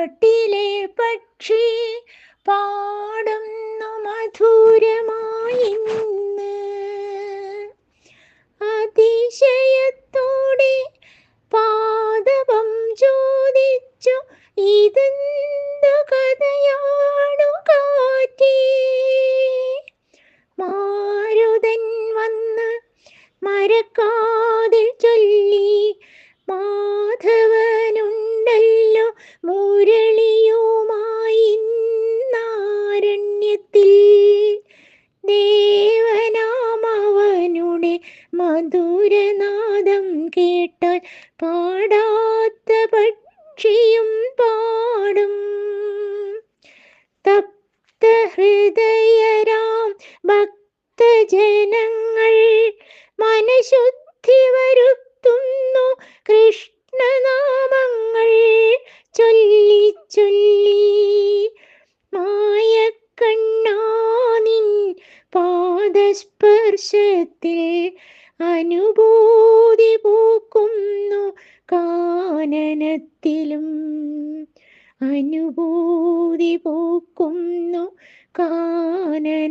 കാട്ടിലെ പക്ഷി പാടുന്നു മധുരമായി ഇന്ന്. അതിശയത്തോടെ പാദവം ചോദിച്ചു ഇതെന്തു കഥയാണു കാറ്റി? മാരുതൻ വന്ന് മരക്കാതിൽ മധുരനാദം കേട്ടാൽ പാടാത്ത പക്ഷിയും പാടും. തപ്ത ഹൃദയരാം ഭക്തജനങ്ങൾ മനഃശുദ്ധി വരുത്തുന്നു കൃഷ്ണനാമങ്ങൾ ചൊല്ലി ചൊല്ലി. മായക്കണ്ണാനിൻ പാദസ്പർശത്തിൽ അനുഭൂതി പൂക്കുന്നു കാനനത്തിലും. അനുഭൂതി പൂക്കുന്നു കാനനത്തിലും.